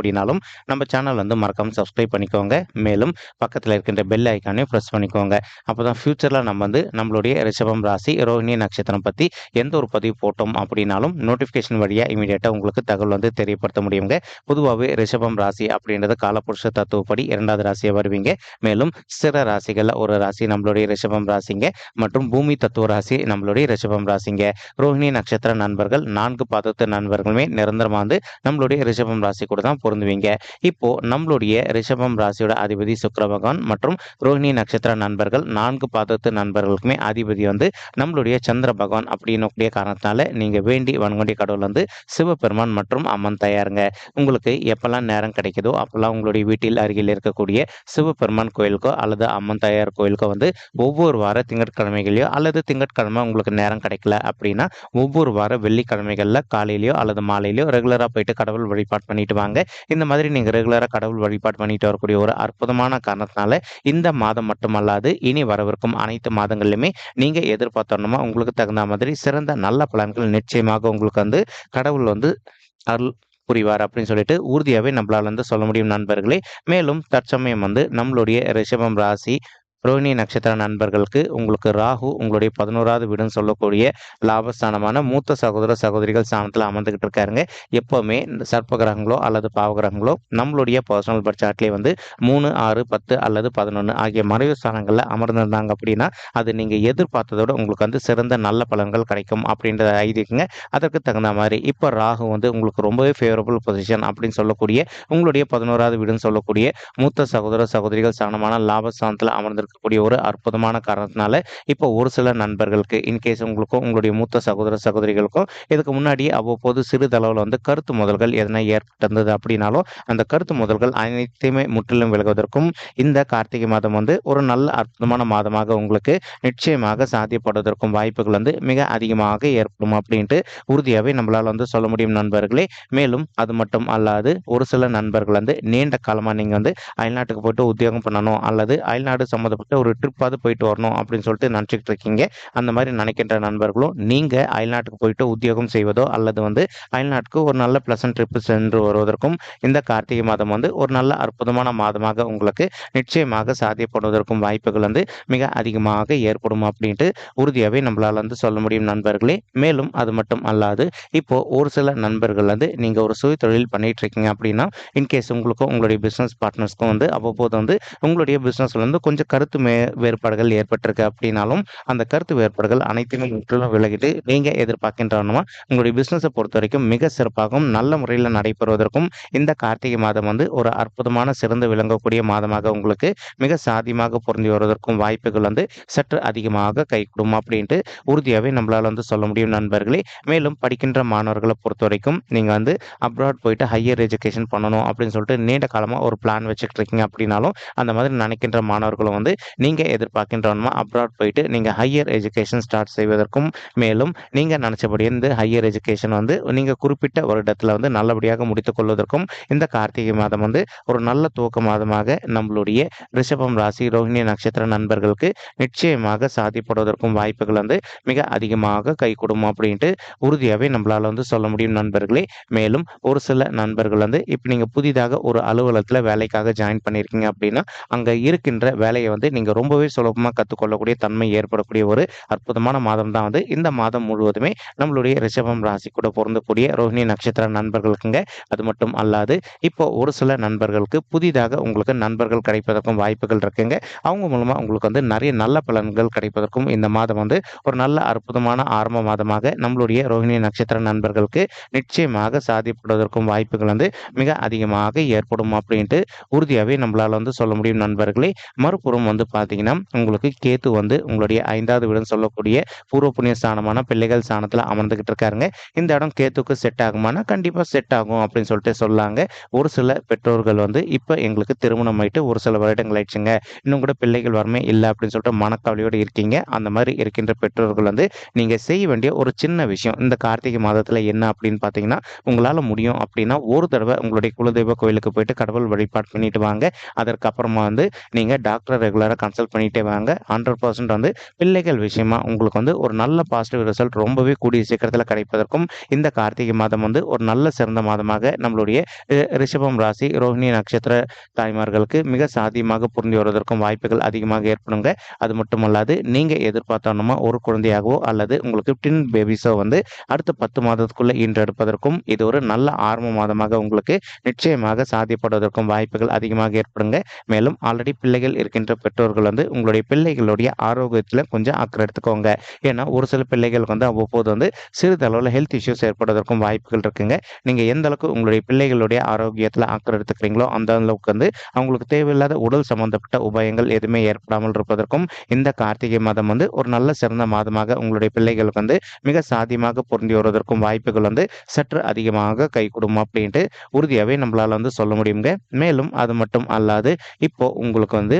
அப்படின்னாலும் நம்ம சேனல் வந்து மறக்காம சப்ஸ்கிரைப் பண்ணிக்கோங்க. மேலும் பக்கத்தில் இருக்கின்ற பெல் ஐக்கானையும் ப்ரெஸ் பண்ணிக்கோங்க. அப்போ தான் ஃப்யூச்சரில் நம்ம வந்து நம்மளுடைய ரிஷபம் ராசி ரோஹிணி நட்சத்திரம் பற்றி எந்த ஒரு பதிவு போட்டோம் அப்படின்னாலும் நோட்டிஃபிகேஷன் வழியாக இமீடியட்டாக உங்களுக்கு தகவல் வந்து தெரியப்படுத்த முடியுங்க. பொதுவாகவே ரிஷபம் ராசி அப்படின்றது காலப்புருஷ தத்துவப்படி இரண்டாவது ராசியாக வருவீங்க. மேலும் சிற ராசிகளில் ஒரு ராசி நம்மளுடைய ரிஷபம் ராசிங்க மற்றும் பூமி தத்துவ ராசி நம்மளுடைய ரிஷபம் ராசிங்க. ரோஹிணி நட்சத்திர நண்பர்கள் நான்கு பாதத்து நண்பர்களுமே நிரந்தரமாக வந்து நம்மளுடைய ரிஷபம் ராசி கூட தான் பொருந்துவீங்க. இப்போ நம்மளுடைய ரிஷபம் ராசியோட அதிபதி சுக்கிர பகவான் மற்றும் ரோஹிணி நட்சத்திர நண்பர்கள் நான்கு பாதத்து நண்பர்களுக்குமே அதிபதி வந்து நம்மளுடைய சந்திர பகவான் அப்படின்னக்கூடிய காரணத்தினால நீங்க வேண்டி வன்கொண்டிய கடவுள் வந்து சிவபெருமான் மற்றும் அம்மன் தயாருங்க. உங்களுக்கு எப்பெல்லாம் நேரம் கிடைக்குதோ அப்பெல்லாம் உங்களுடைய வீட்டில் அருகில் இருக்கக்கூடிய சிவபெருமான் கோயிலுக்கோ அல்லது அம்மன் தயார் கோயிலுக்கோ வந்து ஒவ்வொரு வார திங்கட்கிழமைகளையோ அல்லது திங்கட்கிழமை உங்களுக்கு நேரம் கிடைக்கல அப்படின்னா ஒவ்வொரு வார வெள்ளிக்கிழமைகளில் காலையிலையோ அல்லது மாலையிலையோ ரெகுலராக போயிட்டு கடவுள் வழிபாடு பண்ணிட்டு வாங்க. இந்த மாதிரி நீங்கள் ரெகுலராக கடவுள் வழிபாடு பண்ணிட்டு வரக்கூடிய ஒரு அற்புதமான காரணத்தினால இந்த மாதம் மட்டுமல்லாது இனி வரவிருக்கும் அனைத்து மாதங்களிலுமே நீங்கள் எதிர்பார்த்தோன்னா உங்களுக்கு தகுந்த மாதிரி சிறந்த நல்ல பலன்கள் நிச்சயமாக உங்களுக்கு வந்து கடவுள் வந்து அருள் புரிவார் அப்படின்னு சொல்லிட்டு உறுதியாகவே நம்மளால வந்து சொல்ல முடியும் நண்பர்களே. மேலும் தற்சமயம் வந்து நம்மளுடைய ரிஷபம் ராசி ரோஹிணி நட்சத்திர நண்பர்களுக்கு உங்களுக்கு ராகு உங்களுடைய பதினோராவது வீடுன்னு சொல்லக்கூடிய லாபஸ்தானமான மூத்த சகோதர சகோதரிகள் ஸ்தானத்தில் அமர்ந்துகிட்டு இருக்காருங்க. எப்போவுமே சர்ப்ப கிரகங்களோ அல்லது பாவகிரகங்களோ நம்மளுடைய பர்சனல் பட்சாட்லேயே வந்து மூணு ஆறு பத்து அல்லது பதினொன்று ஆகிய மறைவு ஸ்தானங்களில் அமர்ந்திருந்தாங்க அப்படின்னா அது நீங்கள் எதிர்பார்த்ததோட உங்களுக்கு வந்து சிறந்த நல்ல பலன்கள் கிடைக்கும் அப்படின்றத ஐதீகங்க அதற்கு தகுந்த மாதிரி இப்போ ராகு வந்து உங்களுக்கு ரொம்பவே ஃபேவரபுள் பொசிஷன் அப்படின்னு சொல்லக்கூடிய உங்களுடைய பதினோராவது வீடுன்னு சொல்லக்கூடிய மூத்த சகோதர சகோதரிகள் ஸ்தானமான லாபஸ்தானத்தில் இருக்கக்கூடிய ஒரு அற்புதமான காரணத்தினால இப்போ ஒரு சில நண்பர்களுக்கு இன்கேஸ் உங்களுக்கும் உங்களுடைய மூத்த சகோதர சகோதரிகளுக்கும் இதுக்கு முன்னாடி அவ்வப்போது சிறிதளவில் வந்து கருத்து முதல்கள் எதனா ஏற்பட்டிருந்தது அப்படின்னாலும் அந்த கருத்து முதல்கள் அனைத்தையுமே முற்றிலும் விலகுவதற்கும் இந்த கார்த்திகை மாதம் வந்து ஒரு நல்ல அற்புதமான மாதமாக உங்களுக்கு நிச்சயமாக சாத்தியப்படுவதற்கும் வாய்ப்புகள் வந்து மிக அதிகமாக ஏற்படும் அப்படின்ட்டு உறுதியாகவே நம்மளால் வந்து சொல்ல முடியும் நண்பர்களே. மேலும் அது மட்டும் அல்லாது ஒரு சில நண்பர்கள் வந்து நீண்ட காலமாக நீங்கள் வந்து அயல்நாட்டுக்கு போயிட்டு உத்தியோகம் பண்ணணும் அல்லது அயல்நாடு சம்மந்தப்பட்ட ஒரு ட்ரிப்பாவது போயிட்டு வரணும் அப்படின்னு சொல்லிட்டு நினச்சிக்கிட்டு இருக்கீங்க. அந்த மாதிரி நினைக்கின்ற நண்பர்களும் நீங்கள் அயல்நாட்டுக்கு போயிட்டு உத்தியோகம் செய்வதோ அல்லது வந்து அயல்நாட்டுக்கு ஒரு நல்ல பிளசன்ட் ட்ரிப்பு சென்று வருவதற்கும் இந்த கார்த்திகை மாதம் வந்து ஒரு நல்ல அற்புதமான மாதமாக உங்களுக்கு நிச்சயமாக சாத்தியப்படுவதற்கும் வாய்ப்புகள் வந்து மிக அதிகமாக ஏற்படும் அப்படின்ட்டு உறுதியாகவே நம்மளால் வந்து சொல்ல முடியும் நண்பர்களே. மேலும் அது மட்டும் அல்லாது இப்போ ஒரு சில நண்பர்கள் வந்து நீங்கள் ஒரு சுய தொழில் பண்ணிட்டு இருக்கீங்க அப்படின்னா இன்கேஸ் உங்களுக்கும் உங்களுடைய பிஸ்னஸ் பார்ட்னர்ஸ்க்கும் வந்து அவ்வப்போது வந்து உங்களுடைய பிஸ்னஸ்ல வந்து கொஞ்சம் கருத்து மே வேறுபாடுகள் ஏற்பட்டிருக்கு அப்படின்னாலும் அந்த கருத்து வேறுபாடுகள் அனைத்துமே முற்றிலும் விலகிட்டு நீங்கள் எதிர்பார்க்கின்றனமா உங்களுடைய பிஸ்னஸை பொறுத்த வரைக்கும் மிக சிறப்பாகவும் நல்ல முறையில் நடைபெறுவதற்கும் இந்த கார்த்திகை மாதம் வந்து ஒரு அற்புதமான சிறந்து விளங்கக்கூடிய மாதமாக உங்களுக்கு மிக சாதியமாக பொருந்தி வருவதற்கும் வாய்ப்புகள் வந்து சற்று அதிகமாக கைகூடும் அப்படின்ட்டு உறுதியாகவே நம்மளால் வந்து சொல்ல முடியும் நண்பர்களே. மேலும் படிக்கின்ற மாணவர்களை பொறுத்த வரைக்கும் நீங்கள் வந்து அப்ராட் போயிட்டு ஹையர் எஜுகேஷன் பண்ணணும் அப்படின்னு சொல்லிட்டு நீண்ட காலமாக ஒரு பிளான் வச்சுக்கிட்டு இருக்கீங்க அப்படின்னாலும் அந்த மாதிரி நினைக்கின்ற மாணவர்களும் வந்து நீங்கள் எதிர்பார்க்கின்றவனுமா? அப்ராட் போயிட்டு நீங்கள் ஹையர் எஜுகேஷன் ஸ்டார்ட் செய்வதற்கும் மேலும் நீங்கள் நினச்சபடி இருந்து ஹையர் எஜுகேஷன் வந்து நீங்கள் குறிப்பிட்ட வருடத்தில் வந்து நல்லபடியாக முடித்துக் கொள்வதற்கும் இந்த கார்த்திகை மாதம் வந்து ஒரு நல்ல துவக்க மாதமாக நம்மளுடைய ரிஷபம் ராசி ரோஹிணி நட்சத்திர நண்பர்களுக்கு நிச்சயமாக சாதிப்படுவதற்கும் வாய்ப்புகள் வந்து மிக அதிகமாக கைகூடும் அப்படின்ட்டு உறுதியாகவே நம்மளால் வந்து சொல்ல முடியும் நண்பர்களே. மேலும் ஒரு சில நண்பர்கள் வந்து இப்போ நீங்கள் புதிதாக ஒரு அலுவலகத்தில் வேலைக்காக ஜாயின் பண்ணியிருக்கீங்க அப்படின்னா அங்கே இருக்கின்ற வேலையை வந்து நீங்கள் ரொம்பவே சுலபமாக கற்றுக்கொள்ளக்கூடிய தன்மை ஏற்படக்கூடிய ஒரு அற்புதமான மாதம் தான் வந்து இந்த மாதம் முழுவதுமே நம்மளுடைய ரிஷபம் ராசி கூட பொருந்தக்கூடிய ரோஹிணி நட்சத்திர நண்பர்களுக்குங்க. அது மட்டும் அல்லாது இப்போ ஒரு சில நண்பர்களுக்கு புதிதாக உங்களுக்கு நண்பர்கள் கிடைப்பதற்கும் வாய்ப்புகள் இருக்குங்க. அவங்க மூலமாக உங்களுக்கு வந்து நிறைய நல்ல பலன்கள் கிடைப்பதற்கும் இந்த மாதம் வந்து ஒரு நல்ல அற்புதமான ஆரம்ப மாதமாக நம்மளுடைய ரோஹிணி நட்சத்திர நண்பர்களுக்கு நிச்சயமாக சாதிப்படுவதற்கும் வாய்ப்புகள் வந்து மிக அதிகமாக ஏற்படும் அப்படின்ட்டு உறுதியாகவே நம்மளால் வந்து சொல்ல முடியும் நண்பர்களே. மறுபுறம் வந்து பார்த்தீங்கன்னா உங்களுக்கு கேத்து வந்து உங்களுடைய ஐந்தாவது வீடுன்னு சொல்லக்கூடிய பூர்வ புண்ணிய ஸ்தானமான பிள்ளைகள் ஸ்தானத்தில் அமர்ந்துகிட்டு இருக்காருங்க. இந்த இடம் கேத்துக்கு செட் ஆகுமானா கண்டிப்பாக செட் ஆகும் அப்படின்னு சொல்லிட்டு சொல்லாங்க. ஒரு சில பெற்றோர்கள் வந்து இப்போ எங்களுக்கு திருமணம் ஆயிட்டு ஒரு சில வருடங்கள் ஆயிடுச்சுங்க. இன்னும் கூட பிள்ளைகள் வரமே இல்லை அப்படின்னு சொல்லிட்டு மனக்கவலையோடு இருக்கீங்க. அந்த மாதிரி இருக்கின்ற பெற்றோர்கள் வந்து நீங்கள் செய்ய வேண்டிய ஒரு சின்ன விஷயம் இந்த கார்த்திகை மாதத்தில் என்ன அப்படின்னு பார்த்தீங்கன்னா உங்களால் முடியும் அப்படின்னா ஒரு தடவை உங்களுடைய குலதெய்வ கோயிலுக்கு போயிட்டு கடவுள் வழிபாடு பண்ணிட்டு வாங்க. அதற்கப்புறமா வந்து நீங்கள் டாக்டர் ரெகுலர் ரெகுலராக கன்சல்ட் பண்ணிகிட்டே வாங்க. ஹண்ட்ரட் பர்சன்ட் வந்து பிள்ளைகள் விஷயமா உங்களுக்கு வந்து ஒரு நல்ல பாசிட்டிவ் ரிசல்ட் ரொம்பவே கூடிய சீக்கிரத்தில் கிடைப்பதற்கும் இந்த கார்த்திகை மாதம் வந்து ஒரு நல்ல சிறந்த மாதமாக நம்மளுடைய ரிஷபம் ராசி ரோஹிணி நட்சத்திர தாய்மார்களுக்கு மிக சாத்தியமாக புரிந்து வருவதற்கும் வாய்ப்புகள் அதிகமாக ஏற்படுங்க. அது மட்டுமல்லாது நீங்கள் எதிர்பார்த்தோன்னா ஒரு குழந்தையாகவோ அல்லது உங்களுக்கு டின் பேபிஸோ வந்து அடுத்த பத்து மாதத்துக்குள்ள ஈன்றெடுப்பதற்கும் இது ஒரு நல்ல ஆரம்ப மாதமாக உங்களுக்கு நிச்சயமாக சாத்தியப்படுவதற்கும் வாய்ப்புகள் அதிகமாக ஏற்படுங்க. மேலும் ஆல்ரெடி பிள்ளைகள் இருக்கின்ற பெற்றோர்கள் வந்து உங்களுடைய பிள்ளைகளுடைய ஆரோக்கியத்தில் கொஞ்சம் அக்கறை எடுத்துக்கோங்க. ஏன்னா ஒரு சில பிள்ளைகளுக்கு வந்து அவ்வப்போது வந்து சிறிதளவில் ஹெல்த் இஷ்யூஸ் ஏற்படுவதற்கும் வாய்ப்புகள் இருக்குங்க. நீங்கள் எந்த அளவுக்கு உங்களுடைய பிள்ளைகளுடைய ஆரோக்கியத்தில் அக்கறை எடுத்துக்கிறீங்களோ அந்த அளவுக்கு வந்து அவங்களுக்கு தேவையில்லாத உடல் சம்பந்தப்பட்ட உபாயங்கள் எதுவுமே ஏற்படாமல் இருப்பதற்கும் இந்த கார்த்திகை மாதம் வந்து ஒரு நல்ல சிறந்த மாதமாக உங்களுடைய பிள்ளைகளுக்கு வந்து மிக சாதியமாக பொருந்தி வருவதற்கும் வாய்ப்புகள் வந்து சற்று அதிகமாக கை அப்படின்ட்டு உறுதியாகவே நம்மளால் வந்து சொல்ல முடியுங்க. மேலும் அது மட்டும் அல்லாது இப்போ உங்களுக்கு வந்து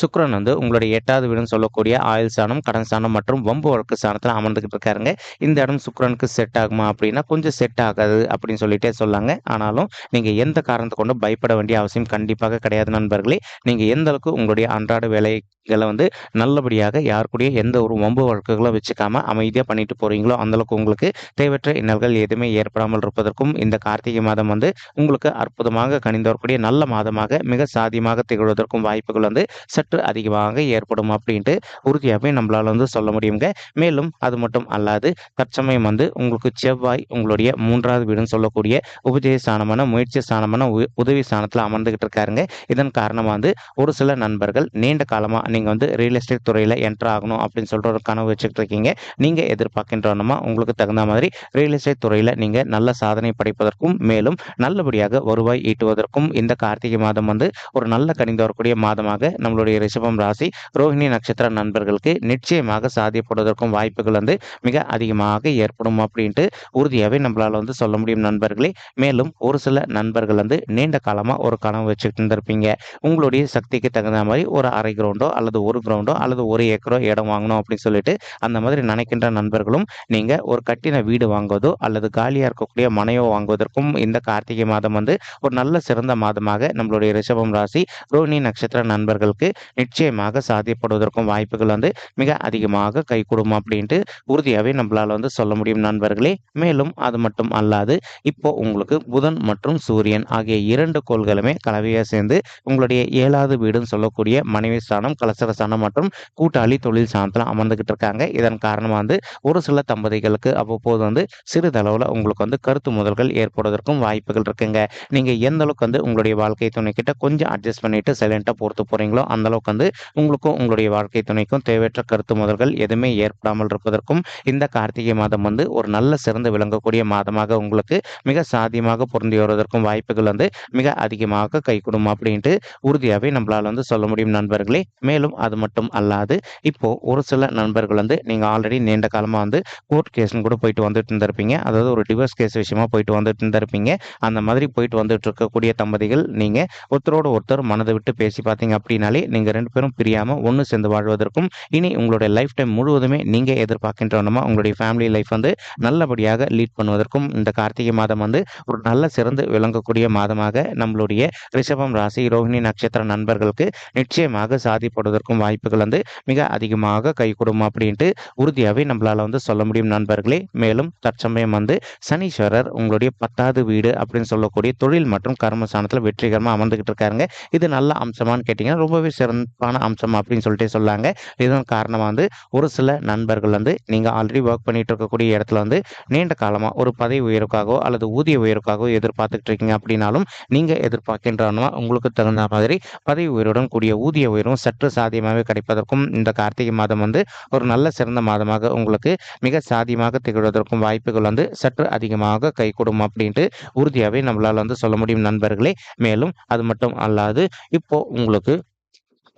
சுக்ரன் வந்து உங்களுடைய எட்டாவது வீடுன்னு சொல்லக்கூடிய ஆயுள் ஸ்தானம் கடன் ஸ்தானம் மற்றும் வம்பு வழக்கு ஸ்தானத்தில் அமர்ந்துகிட்டு இருக்காருங்க. இந்த இடம் சுக்ரனுக்கு செட் ஆகுமா அப்படின்னா கொஞ்சம் செட் ஆகாது அப்படின்னு சொல்லிட்டே சொல்லாங்க. ஆனாலும் நீங்கள் எந்த காரணத்தை கொண்டு பயப்பட வேண்டிய அவசியம் கண்டிப்பாக கிடையாது நண்பர்களே. நீங்கள் எந்த அளவுக்கு உங்களுடைய அன்றாட வேலைகளை வந்து நல்லபடியாக யார் கூடயும் எந்த ஒரு வம்பு வழக்குகளும் வச்சுக்காம அமைதியாக பண்ணிட்டு போறீங்களோ அந்த அளவுக்கு உங்களுக்கு தேவையற்ற இன்னல்கள் எதுவுமே ஏற்படாமல் இருப்பதற்கும் இந்த கார்த்திகை மாதம் வந்து உங்களுக்கு அற்புதமாக கணிந்து வரக்கூடிய நல்ல மாதமாக மிக சாதியமாக திகழ்வதற்கும் வாய்ப்புகள் வந்து சற்று அதிகமாக ஏற்படும் அப்படின்ட்டு உறுதியாகவே நம்மளால் வந்து சொல்ல முடியுங்க. மேலும் அது மட்டும் அல்லாது தற்சமயம் வந்து உங்களுக்கு செவ்வாய் உங்களுடைய மூன்றாவது வீடுன்னு சொல்லக்கூடிய உபஜய ஸ்தானமான முயற்சி ஸ்தானமான உ- உதவி ஸ்தானத்தில் அமர்ந்துகிட்டு இருக்காருங்க. இதன் காரணமாக வந்து ஒரு சில நண்பர்கள் நீண்ட காலமாக நீங்கள் வந்து ரியல் எஸ்டேட் துறையில் என்டர் ஆகணும் அப்படின்னு சொல்லிட்டு ஒரு கனவு வச்சுக்கிட்டு இருக்கீங்க. நீங்கள் எதிர்பார்க்கின்றனமா உங்களுக்கு தகுந்த மாதிரி ரியல் எஸ்டேட் துறையில் நீங்கள் நல்ல சாதனை படைப்பதற்கும் மேலும் நல்லபடியாக வருவாய் ஈட்டுவதற்கும் இந்த கார்த்திகை மாதம் வந்து ஒரு நல்ல கணிந்து வரக்கூடிய மாதமாக நம்மளுடைய ரிஷபம் ராசி ரோஹிணி நட்சத்திர நண்பர்களுக்கு நிச்சயமாக சாதியப்படுவதற்கும் வாய்ப்புகள் வந்து மிக அதிகமாக ஏற்படும் அப்படின்ட்டு உறுதியாகவே நம்மளால் வந்து சொல்ல முடியும் நண்பர்களே. மேலும் ஒரு சில நண்பர்கள் வந்து நீண்ட காலமாக ஒரு கனவு வச்சுக்கிட்டு இருந்திருப்பீங்க. உங்களுடைய சக்திக்கு தகுந்த மாதிரி ஒரு அரை கிரவுண்டோ அல்லது ஒரு கிரவுண்டோ அல்லது ஒரு ஏக்கரோ இடம் வாங்கணும் அப்படின்னு சொல்லிட்டு அந்த மாதிரி நினைக்கின்ற நண்பர்களும் நீங்கள் ஒரு கட்டின வீடு வாங்குவதோ அல்லது காலியாக இருக்கக்கூடிய மனையோ வாங்குவதற்கும் இந்த கார்த்திகை மாதம் வந்து ஒரு நல்ல சிறந்த மாதமாக நம்மளுடைய ரிஷபம் ராசி ரோஹிணி நட்சத்திர நண்பர்களுக்கு நிச்சயமாக சாத்தியப்படுவதற்கும் வாய்ப்புகள் வந்து மிக அதிகமாக கைகூடும் அப்படின்ட்டு உறுதியாகவே நம்மளால் வந்து சொல்ல முடியும் நண்பர்களே. மேலும் அது மட்டும் அல்லாது இப்போ உங்களுக்கு புதன் மற்றும் சூரியன் ஆகிய இரண்டு கோள்களுமே கலவையாக சேர்ந்து உங்களுடைய ஏழாவது வீடுன்னு சொல்லக்கூடிய மனைவி ஸ்தானம் கலசர ஸ்தானம் மற்றும் கூட்டாளி தொழில் ஸ்தானத்தில் அமர்ந்துகிட்டு இருக்காங்க. இதன் காரணமாக வந்து ஒரு சில தம்பதிகளுக்கு அவ்வப்போது வந்து சிறிதளவில் உங்களுக்கு வந்து கருத்து முதல்கள் ஏற்படுவதற்கும் வாய்ப்புகள் இருக்குங்க. நீங்கள் எந்த அளவுக்கு வந்து உங்களுடைய வாழ்க்கை துணை கிட்ட கொஞ்சம் அட்ஜஸ்ட் பண்ணிட்டு சைலண்டாக பொறுத்து போறீங்களோ அந்த அளவுக்கு வந்து உங்களுக்கும் உங்களுடைய வாழ்க்கை துணைக்கும் தேவையற்ற கருத்து முதல்கள் எதுவுமே ஏற்படாமல் இருப்பதற்கும் இந்த கார்த்திகை மாதம் வந்து ஒரு நல்ல சிறந்து விளங்கக்கூடிய மாதமாக உங்களுக்கு மிக சாதியமாக பொருந்தி வருவதற்கும் வாய்ப்புகள் வந்து மிக அதிகமாக கைகூடும் அப்படின்ட்டு உறுதியாகவே நம்மளால் வந்து சொல்ல முடியும் நண்பர்களே. மேலும் அது மட்டும் அல்லாது இப்போ ஒரு சில நண்பர்கள் வந்து நீங்கள் ஆல்ரெடி நீண்ட காலமாக வந்து கோர்ட் கேஸ்னு கூட போயிட்டு வந்துட்டு இருந்திருப்பீங்க. அதாவது ஒரு டிவோர்ஸ் கேஸ் விஷயமா போயிட்டு வந்துட்டு இருந்திருப்பீங்க. அந்த மாதிரி போயிட்டு வந்துட்டு இருக்கக்கூடிய தம்பதிகள் நீங்கள் ஒருத்தரோட ஒருத்தர் மனதை விட்டு பேசி பார்த்தீங்க அப்படின்னாலே நீங்கள் ரெண்டு பேரும் பிரியாமல் ஒன்று சேர்ந்து வாழ்வதற்கும் இனி உங்களுடைய லைஃப் டைம் முழுவதுமே நீங்கள் எதிர்பார்க்கின்றவனமா உங்களுடைய ஃபேமிலி லைஃப் வந்து நல்லபடியாக லீட் பண்ணுவதற்கும் இந்த கார்த்திகை மாதம் வந்து ஒரு நல்ல சிறந்து விளங்கக்கூடிய மாதமாக நம்மளுடைய ரிஷபம் ராசி ரோஹிணி நட்சத்திர நண்பர்களுக்கு நிச்சயமாக சாதிப்படுவதற்கும் வாய்ப்புகள் வந்து மிக அதிகமாக கைகூடும் அப்படின்ட்டு உறுதியாகவே நம்மளால் வந்து சொல்ல முடியும் நண்பர்களே. மேலும் தற்சமயம் வந்து சனீஸ்வரர் உங்களுடைய பத்தாவது வீடு அப்படின்னு சொல்லக்கூடிய தொழில் மற்றும் கர்மஸ்தானத்தில் வெற்றிகரமாக அமர்ந்துகிட்டு இருக்காருங்க. இது நல்ல அம்சமான்னு கேட்டிங்கன்னா ரொம்பவே சிறப்பான அம்சம் அப்படின்னு சொல்லிட்டு சொல்லாங்க. இதன் காரணமாக வந்து ஒரு சில நண்பர்கள் வந்து நீங்கள் ஆல்ரெடி ஒர்க் பண்ணிட்டு இருக்கக்கூடிய இடத்துல வந்து நீண்ட காலமாக ஒரு பதவி உயர்வுக்காகவோ அல்லது ஊதிய உயர்வுக்காகவோ எதிர்பார்த்துட்டு இருக்கீங்க அப்படின்னாலும் நீங்கள் எதிர்பார்க்கின்றவனா உங்களுக்கு தகுந்த மாதிரி பதவி உயர்வுடன் கூடிய ஊதிய உயர்வும் சற்று சாத்தியமாகவே கிடைப்பதற்கும் இந்த கார்த்திகை மாதம் வந்து ஒரு நல்ல சிறந்த மாதமாக உங்களுக்கு மிக சாதியமாக திகழ்வதற்கும் வாய்ப்புகள் வந்து சற்று அதிகமாக கைகூடும் அப்படின்ட்டு உறுதியாகவே நம்மளால் வந்து சொல்ல முடியும் நண்பர்களே. மேலும் அது மட்டும் அல்லாது இப்போ உங்களுக்கு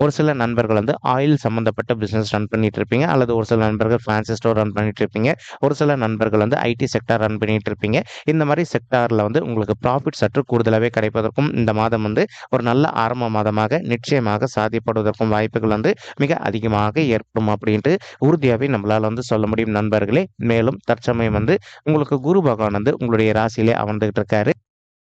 ஒரு சில நண்பர்கள் வந்து ஆயில் சம்மந்தப்பட்ட பிஸ்னஸ் ரன் பண்ணிட்டு இருப்பீங்க அல்லது ஒரு சில நண்பர்கள் ஃபேன்சி ஸ்டோர் ரன் பண்ணிட்டு இருப்பீங்க ஒரு சில நண்பர்கள் வந்து ஐடி செக்டார் ரன் பண்ணிட்டு இருப்பீங்க இந்த மாதிரி செக்டாரில் வந்து உங்களுக்கு ப்ராஃபிட் சற்று கூடுதலாகவே கிடைப்பதற்கும் இந்த மாதம் வந்து ஒரு நல்ல ஆரம்ப மாதமாக நிச்சயமாக சாதிப்படுவதற்கும் வாய்ப்புகள் வந்து மிக அதிகமாக ஏற்படும் அப்படின்ட்டு உறுதியாகவே நம்மளால் வந்து சொல்ல முடியும் நண்பர்களே. மேலும் தற்சமயம் வந்து உங்களுக்கு குரு பகவான் வந்து உங்களுடைய ராசியிலே அமர்ந்துகிட்டு இருக்காரு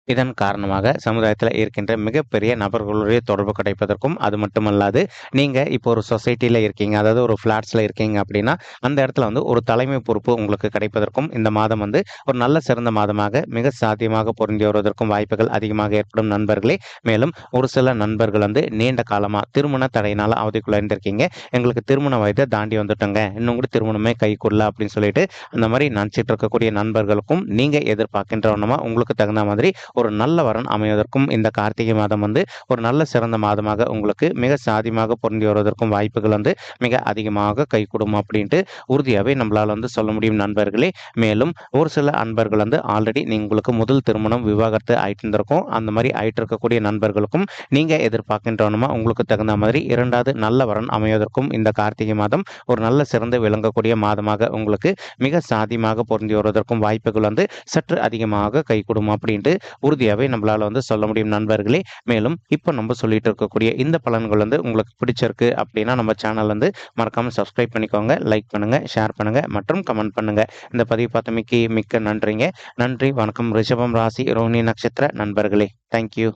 இதன் காரணமாக சமுதாயத்தில் இருக்கின்ற மிகப்பெரிய நபர்களுடைய தொடர்பு கிடைப்பதற்கும் அது மட்டுமல்லாது நீங்கள் இப்போ ஒரு சொசைட்டியில் இருக்கீங்க அதாவது ஒரு ஃப்ளாட்ஸில் இருக்கீங்க அப்படின்னா அந்த இடத்துல வந்து ஒரு தலைமை பொறுப்பு உங்களுக்கு கிடைப்பதற்கும் இந்த மாதம் வந்து ஒரு நல்ல சிறந்த மாதமாக மிக சாத்தியமாக பொருந்தி வருவதற்கும் வாய்ப்புகள் அதிகமாக ஏற்படும் நண்பர்களே. மேலும் ஒரு சில நண்பர்கள் வந்து நீண்ட காலமாக திருமண தடையினால் அவதிக்குள்ளாயிருந்திருக்கீங்க எங்களுக்கு திருமண வயதை தாண்டி வந்துட்டோங்க. இன்னும் கூட திருமணமே கைக்குள்ள அப்படின்னு சொல்லிட்டு அந்த மாதிரி நினச்சிட்டு இருக்கக்கூடிய நண்பர்களுக்கும் நீங்கள் எதிர்பார்க்கின்றவனமா உங்களுக்கு தகுந்த மாதிரி ஒரு நல்ல வரன் அமைவதற்கும் இந்த கார்த்திகை மாதம் வந்து ஒரு நல்ல சிறந்த மாதமாக உங்களுக்கு மிக சாதியமாக பொருந்தி வருவதற்கும் வாய்ப்புகள் வந்து மிக அதிகமாக கைகூடும் அப்படின்ட்டு உறுதியாகவே நம்மளால் வந்து சொல்ல முடியும் நண்பர்களே. மேலும் ஒரு சில அன்பர்கள் வந்து ஆல்ரெடி உங்களுக்கு முதல் திருமணம் விவாகரத்து ஆயிட்டு இருந்திருக்கும். அந்த மாதிரி ஆயிட்டு இருக்கக்கூடிய நண்பர்களுக்கும் நீங்கள் எதிர்பார்க்கின்றவனுமா உங்களுக்கு தகுந்த மாதிரி இரண்டாவது நல்ல வரன் அமைவதற்கும் இந்த கார்த்திகை மாதம் ஒரு நல்ல சிறந்து விளங்கக்கூடிய மாதமாக உங்களுக்கு மிக சாதியமாக பொருந்தி வருவதற்கும் வாய்ப்புகள் வந்து சற்று அதிகமாக கைகூடும் அப்படின்ட்டு உறுதியாகவே நம்மளால் வந்து சொல்ல முடியும் நண்பர்களே. மேலும் இப்போ நம்ம சொல்லிட்டு இருக்கக்கூடிய இந்த பலன்கள் வந்து உங்களுக்கு பிடிச்சிருக்கு அப்படின்னா நம்ம சேனல் வந்து மறக்காமல் சப்ஸ்கிரைப் பண்ணிக்கோங்க லைக் பண்ணுங்கள் ஷேர் பண்ணுங்கள் மற்றும் கமெண்ட் பண்ணுங்கள் இந்த பதிவு பார்த்தமைக்கு மிக்க நன்றிங்க. நன்றி வணக்கம். ரிஷபம் ராசி ரோஹிணி நட்சத்திர நண்பர்களே. தேங்க்யூ